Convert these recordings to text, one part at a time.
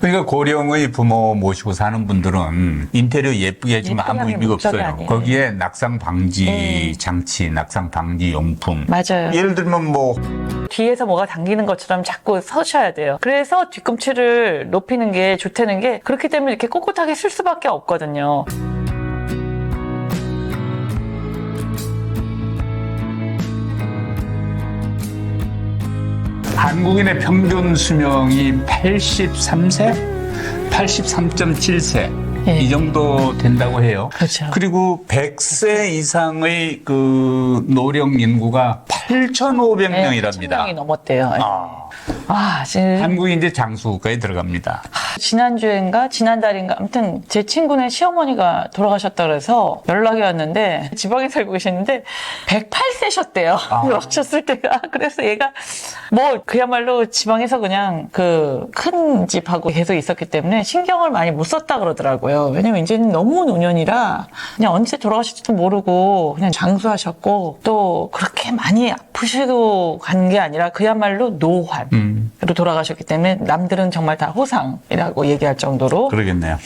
그러니까 고령의 부모 모시고 사는 분들은 인테리어 예쁘게 해주면 아무 의미가 목적이 없어요. 아니에요. 거기에 낙상 방지 네. 장치, 낙상 방지 용품. 맞아요. 예를 들면 뭐 뒤에서 뭐가 당기는 것처럼 자꾸 서셔야 돼요. 그래서 뒤꿈치를 높이는 게 좋다는 게 그렇기 때문에 이렇게 꼿꼿하게 쓸 수밖에 없거든요. 한국인의 평균 수명이 83세, 83.7세 예. 이 정도 된다고 해요. 그렇죠. 그리고 100세 이상의 그 노령 인구가 8,500명이랍니다. 1000명이 넘었대요. 아, 아, 지금 한국이 이제 장수국가에 들어갑니다. 지난주인가 지난달인가 아무튼 제 친구네 시어머니가 돌아가셨다 그래서 연락이 왔는데 지방에 살고 계시는데 108세셨대요. 아. 오셨을 때가 그래서 얘가 뭐 그야말로 지방에서 그냥 그 큰 집하고 계속 있었기 때문에 신경을 많이 못 썼다 그러더라고요. 왜냐면 이제는 너무 노년이라 그냥 언제 돌아가실지도 모르고 그냥 장수하셨고 또 그렇게 많이 아프시고 간 게 아니라 그야말로 노환. 음, 로 돌아가셨기 때문에 남들은 정말 다 호상이라고 얘기할 정도로 그러겠네요.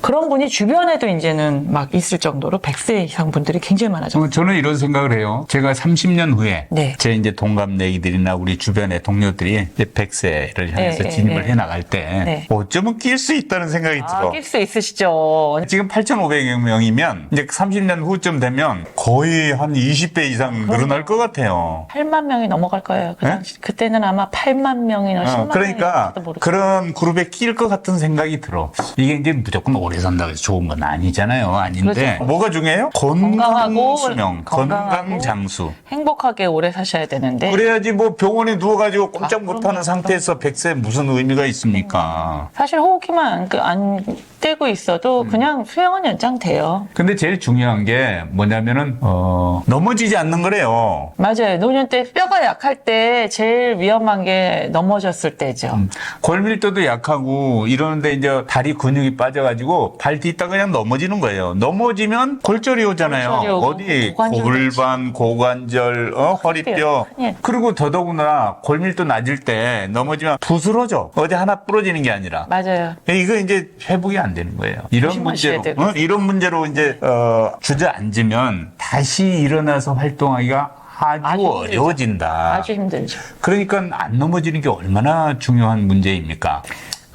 그런 분이 주변에도 이제는 막 있을 정도로 100세 이상 분들이 굉장히 많아졌어요. 어, 저는 이런 생각을 해요. 제가 30년 후에 네. 제 이제 동갑내기들이나 우리 주변의 동료들이 이제 100세를 향해서 네, 진입을 네. 해 나갈 때 네. 어쩌면 낄 수 있다는 생각이 들어. 아, 낄수 있으시죠. 지금 8,500명이면 이제 30년 후쯤 되면 거의 한 20배 이상 늘어날 것 같아요. 8만 명이 넘어갈 거예요. 그 네? 당시 그때는 아마 8만 명이나 10만 어, 그러니까 명이 모르고 그런 그룹에 낄 것 같은 생각이 들어. 이게 이제 무조건 오래 산다고 해서 좋은 건 아니잖아요. 아닌데 그렇죠. 뭐가 중요해요? 건강 건강하고 수명, 건강 건강하고 장수. 행복하게 오래 사셔야 되는데 그래야지 뭐 병원에 누워가지고 꼼짝 아, 그럼요. 못하는 상태에서 100세 무슨 의미가 있습니까? 사실 호흡기만 그 안 떼고 있어도 음. 그냥 수명은 연장돼요. 근데 제일 중요한 게 뭐냐면은 어, 넘어지지 않는 거래요. 맞아요. 노년 때 뼈가 약할 때 제일 위험한 게 넘어졌을 때죠. 음. 골밀도도 약하고 이러는데 이제 다리 근육이 빠져가지고 발 딛다 그냥 넘어지는 거예요. 넘어지면 골절이 오잖아요. 골절이 오고 어디 고관절 골반, 고관절, 어, 허리뼈. 큰일. 그리고 더더구나 골밀도 낮을 때 넘어지면 부스러져. 어디 하나 부러지는 게 아니라. 맞아요. 이거 이제 회복이 안 되는 거예요. 이런 조심하셔야 문제로, 되고. 어? 이런 문제로 이제 어, 주저앉으면 다시 일어나서 활동하기가 아주, 아주 힘들죠. 어려워진다. 아주 힘들죠. 그러니까 안 넘어지는 게 얼마나 중요한 문제입니까?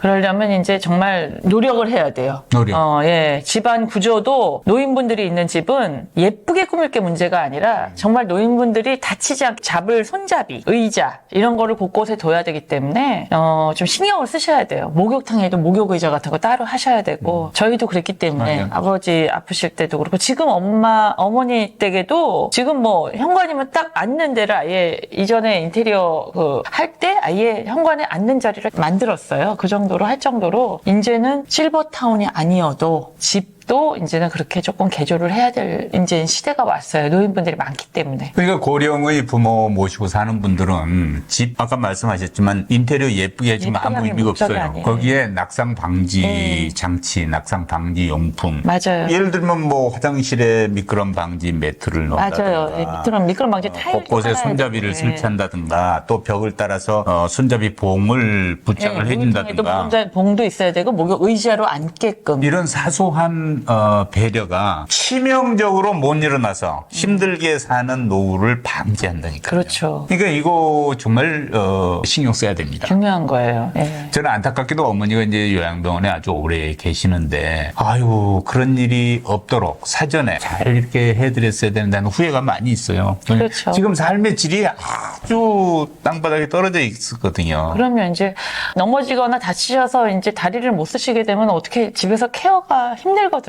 그러려면 이제 정말 노력을 해야 돼요. 노력. 어, 예. 집안 구조도 노인분들이 있는 집은 예쁘게 꾸밀 게 문제가 아니라 정말 노인분들이 다치지 않게 잡을 손잡이, 의자 이런 거를 곳곳에 둬야 되기 때문에 어, 좀 신경을 쓰셔야 돼요. 목욕탕에도 목욕 의자 같은 거 따로 하셔야 되고 저희도 그랬기 때문에 맞아요. 아버지 아프실 때도 그렇고 지금 엄마 어머니 댁에도 지금 뭐 현관이면 딱 앉는 데를 아예 이전에 인테리어 그 할 때 아예 현관에 앉는 자리를 만들었어요. 그 정도 로 할 정도로 이제는 실버타운이 아니어도 집도 이제는 그렇게 조금 개조를 해야 될 이제 시대가 왔어요. 노인분들이 많기 때문에. 그러니까 고령의 부모 모시고 사는 분들은 집 아까 말씀하셨지만 인테리어 예쁘게 해주면 아무 의미가 없어요. 아니에요. 거기에 낙상 방지 네. 장치, 낙상 방지 용품. 맞아요. 예를 들면 뭐 화장실에 미끄럼 방지 매트를 넣는다든가 맞아요. 예, 미끄럼 미끄럼 방지 타일 곳곳에 손잡이를 설치한다든가 또 벽을 따라서 어, 손잡이 봉을 부착을 네, 해준다든가 도 봉도 있어야 되고 목욕 의자로 앉게끔. 이런 사소한 어, 배려가 치명적으로 못 일어나서 힘들게 사는 노후를 방지한다니까. 그렇죠. 그러니까 이거 정말 어, 신경 써야 됩니다. 중요한 거예요. 예. 저는 안타깝게도 어머니가 이제 요양병원에 아주 오래 계시는데 아유 그런 일이 없도록 사전에 잘 이렇게 해드렸어야 된다는 후회가 많이 있어요. 그렇죠. 지금 삶의 질이 아주 땅바닥에 떨어져 있었거든요. 그러면 이제 넘어지거나 다치셔서 이제 다리를 못 쓰시게 되면 어떻게 집에서 케어가 힘들거든요.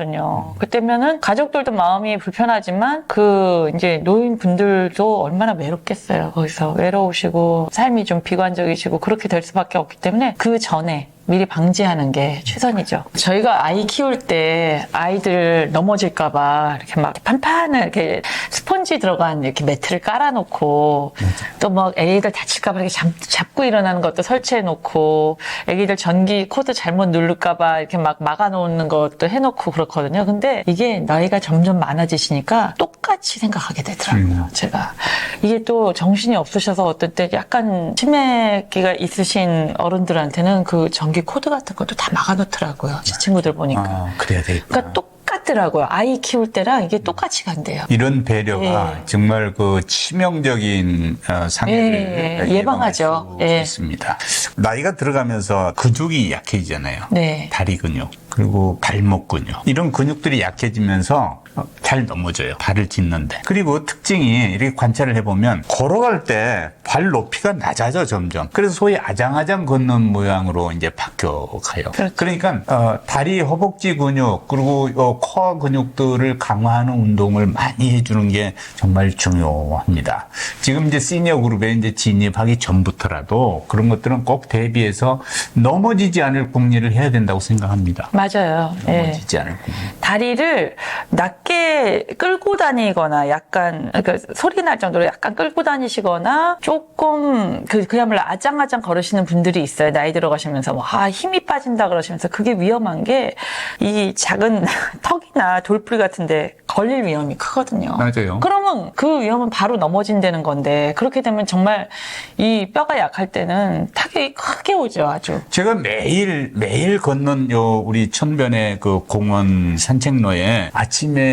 그때면은 가족들도 마음이 불편하지만 그 이제 노인분들도 얼마나 외롭겠어요. 거기서 외로우시고 삶이 좀 비관적이시고 그렇게 될 수밖에 없기 때문에 그 전에 미리 방지하는 게 최선이죠. 저희가 아이 키울 때 아이들 넘어질까봐 이렇게 막 판판한 이렇게 스펀지 들어간 이렇게 매트를 깔아놓고 또 막 애기들 다칠까봐 이렇게 잡, 잡고 일어나는 것도 설치해놓고 애기들 전기 코드 잘못 누를까봐 이렇게 막 막아놓는 것도 해놓고 그렇거든요. 근데 이게 나이가 점점 많아지시니까 똑 똑같이 생각하게 되더라고요. 음. 제가 이게 또 정신이 없으셔서 어떤 때 약간 치매기가 있으신 어른들한테는 그 전기 코드 같은 것도 다 막아놓더라고요. 제 친구들 보니까. 아, 그래야 되겠다. 그러니까 똑같더라고요. 아이 키울 때랑 이게 똑같이 간대요. 이런 배려가 예. 정말 그 치명적인 어, 상해를 예, 예방할 예방하죠. 수 예. 있습니다. 나이가 들어가면서 근육이 약해지잖아요. 네. 다리 근육 그리고 발목 근육 이런 근육들이 약해지면서 어, 잘 넘어져요. 발을 딛는데. 그리고 특징이 이렇게 관찰을 해보면 걸어갈 때 발 높이가 낮아져 점점. 그래서 소위 아장아장 걷는 모양으로 이제 바뀌어가요. 그렇죠. 러니까 어, 다리 허벅지 근육 그리고 어, 코어 근육들을 강화하는 운동을 많이 해주는 게 정말 중요합니다. 지금 이제 시니어 그룹에 이제 진입하기 전부터라도 그런 것들은 꼭 대비해서 넘어지지 않을 궁리를 해야 된다고 생각합니다. 맞아요. 예. 넘어지지 않을 궁리. 다리를 낮게 끌고 다니거나 약간 그러니까 소리 날 정도로 약간 끌고 다니시거나 조금 그 그야말로 아장아장 걸으시는 분들이 있어요. 나이 들어가시면서 뭐, 아 힘이 빠진다 그러시면서 그게 위험한 게 이 작은 턱이나 돌풀이 같은데 걸릴 위험이 크거든요. 맞아요. 그러면 그 위험은 바로 넘어진다는 건데 그렇게 되면 정말 이 뼈가 약할 때는 타격이 크게 오죠, 아주. 제가 매일 매일 걷는 요 우리 천변의 그 공원 산책로에 아침에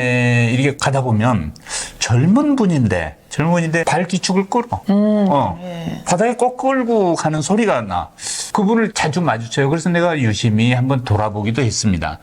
이렇게 가다 보면 젊은 분인데 젊은인데 발 기축을 끌어. 어. 예. 바닥에 꼭 끌고 가는 소리가 나. 그분을 자주 마주쳐요. 그래서 내가 유심히 한번 돌아보기도 했습니다.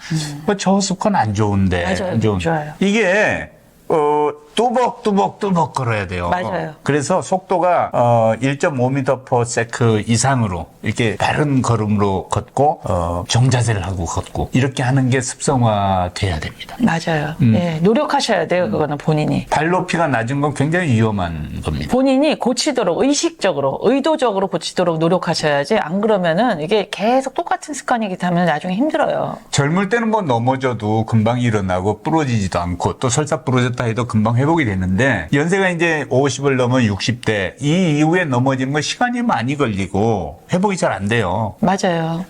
뭐저 습관 안 좋은데. 맞아요. 안 좋은. 좋아요. 이게 어 뚜벅뚜벅 뚜벅 걸어야 돼요. 맞아요. 그래서 속도가 어 1.5m per 세크 이상으로 이렇게 바른 걸음으로 걷고 어 정자세를 하고 걷고 이렇게 하는 게 습성화 돼야 됩니다. 맞아요. 음. 예, 노력하셔야 돼요, 그거는 본인이. 발 높이가 낮은 건 굉장히 위험한 겁니다. 본인이 고치도록 의식적으로 의도적으로 고치도록 노력하셔야지 안 그러면은 이게 계속 똑같은 습관이기 때문에 나중에 힘들어요. 젊을 때는 뭐 넘어져도 금방 일어나고 부러지지도 않고 또 설사 부러졌다 해도 금방 회 복이 되는데 연세가 이제 50을 넘은 60대 이 이후에 넘어지는 건 시간이 많이 걸리고 회복이 잘 안 돼요. 맞아요.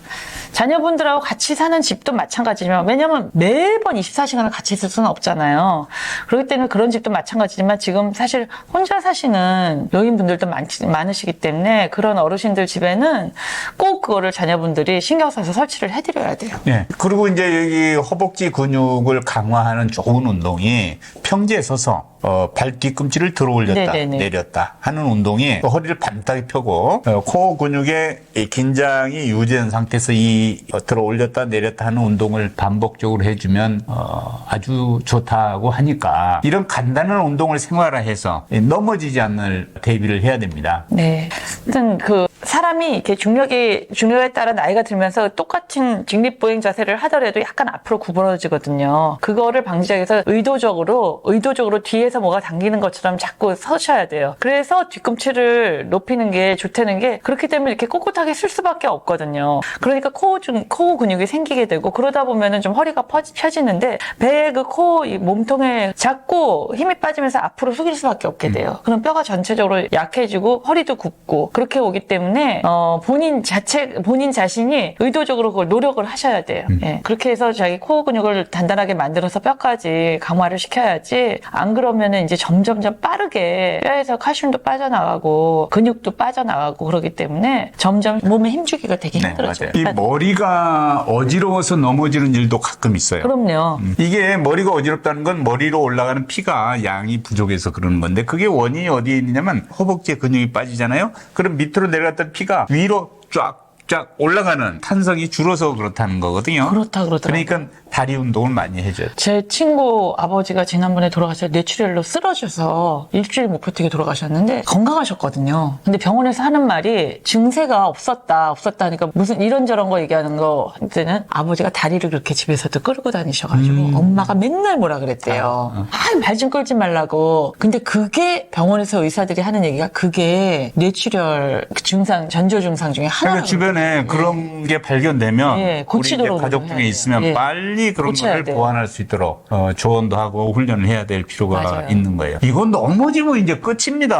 자녀분들하고 같이 사는 집도 마찬가지지만 왜냐면 매번 24시간을 같이 있을 수는 없잖아요. 그렇기 때문에 그런 집도 마찬가지지만 지금 사실 혼자 사시는 노인분들도 많지, 많으시기 때문에 그런 어르신들 집에는 꼭 그거를 자녀분들이 신경 써서 설치를 해드려야 돼요. 예. 그리고 이제 여기 허벅지 근육을 강화하는 좋은 운동이 평지에 서서 어, 발 뒤꿈치를 들어 올렸다 네네네. 내렸다 하는 운동이 허리를 반딱이 펴고 어, 코어 근육의 이 긴장이 유지된 상태에서 이 어, 들어 올렸다 내렸다 하는 운동을 반복적으로 해주면 어, 아주 좋다고 하니까 이런 간단한 운동을 생활화해서 넘어지지 않을 대비를 해야 됩니다. 네. 하여튼 그 사람이 이렇게 중력이 중력에 따라 나이가 들면서 똑같 은 직립보행 자세를 하더라도 약간 앞으로 구부러지거든요. 그거를 방지하기 위해서 의도적으로 의도적으로 뒤에서 뭐가 당기는 것처럼 자꾸 서셔야 돼요. 그래서 뒤꿈치를 높이는 게 좋다는 게 그렇기 때문에 이렇게 꼿꼿하게 쓸 수밖에 없거든요. 그러니까 코어 중 코어 근육이 생기게 되고 그러다 보면은 좀 허리가 퍼지, 펴지는데 배의 그 코어 이 몸통에 자꾸 힘이 빠지면서 앞으로 숙일 수밖에 없게 돼요. 그럼 뼈가 전체적으로 약해지고 허리도 굽고 그렇게 오기 때문에 어, 본인 자체 본인 자신이 의도적으로 그걸 노력을 하셔야 돼요. 예, 그렇게 해서 자기 코어 근육을 단단하게 만들어서 뼈까지 강화를 시켜야지 안 그러면은 이제 점점점 빠르게 뼈에서 칼슘도 빠져나가고 근육도 빠져나가고 그러기 때문에 점점 몸에 힘주기가 되게 네, 힘들어져요. 맞아요. 이 머리가 어지러워서 넘어지는 일도 가끔 있어요. 그럼요. 이게 머리가 어지럽다는 건 머리로 올라가는 피가 양이 부족해서 그러는 건데 그게 원인이 어디에 있냐면 허벅지에 근육이 빠지잖아요. 그럼 밑으로 내려갔던 피가 위로 쫙 쫙 올라가는 탄성이 줄어서 그렇다는 거거든요. 그렇다 그러더라고요. 그러니까 다리 운동을 많이 해줘요. 제 친구 아버지가 지난번에 돌아가셔서 뇌출혈로 쓰러져서 일주일 못 버티게 돌아가셨는데 건강하셨거든요. 근데 병원에서 하는 말이 증세가 없었다, 없었다 하니까 무슨 이런저런 거 얘기하는 거 때는 아버지가 다리를 그렇게 집에서도 끌고 다니셔가지고 엄마가 맨날 뭐라 그랬대요. 아, 말좀 끌지 말라고. 근데 그게 병원에서 의사들이 하는 얘기가 그게 뇌출혈 그 증상, 전조 증상 중에 그러니까 하나라고. 주변에 그런 게 발견되면 예, 우리 이제 고치도록 가족 중에 돼요. 있으면 예. 빨리 그런 고쳐야 거를 돼요. 보완할 수 있도록 어, 조언도 하고 훈련을 해야 될 필요가 맞아요. 있는 거예요. 이건 넘어지면 이제 끝입니다.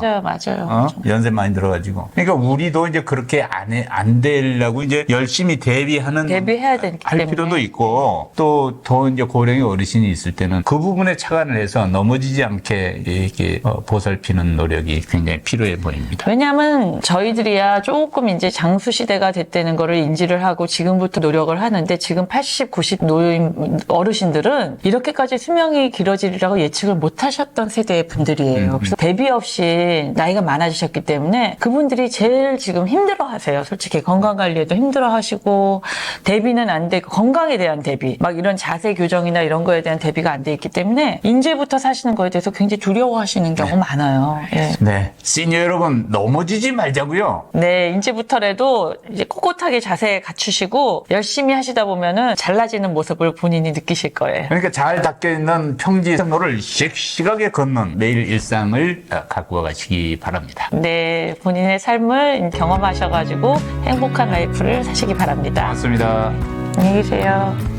맞아요, 맞아요. 어? 연세 많이 들어가지고. 그러니까 우리도 이제 그렇게 안, 해, 안 되려고 이제 열심히 대비하는. 대비해야 되기 할 때문에. 필요도 있고 또 더 이제 고령의 어르신이 있을 때는 그 부분에 착안을 해서 넘어지지 않게 이렇게 어, 보살피는 노력이 굉장히 필요해 보입니다. 왜냐하면 저희들이야 조금 이제 장수 시대가 됐다는 거를 인지를 하고 지금부터 노력을 하는데 지금 80, 90 노인 어르신들은 이렇게까지 수명이 길어지리라고 예측을 못 하셨던 세대의 분들이에요. 그래서 대비 없이 나이가 많아지셨기 때문에 그분들이 제일 지금 힘들어 하세요. 솔직히 건강 관리에도 힘들어 하시고 대비는 안 되고 건강에 대한 대비 막 이런 자세 교정이나 이런 거에 대한 대비가 안 돼 있기 때문에 인제부터 사시는 거에 대해서 굉장히 두려워하시는 경우 많아요. 예. 네. 시니어 여러분, 넘어지지 말자고요. 네, 이제부터라도 이제 꼿꼿하게 자세 갖추시고 열심히 하시다 보면은 잘나지는 모습을 본인이 느끼실 거예요. 그러니까 잘 닦여 있는 평지 선로를 씩씩하게 걷는 매일 일상을 어, 갖고 가시기 바랍니다. 네, 본인의 삶을 경험하셔가지고 행복한 라이프를 사시기 바랍니다. 고맙습니다. 안녕히 계세요.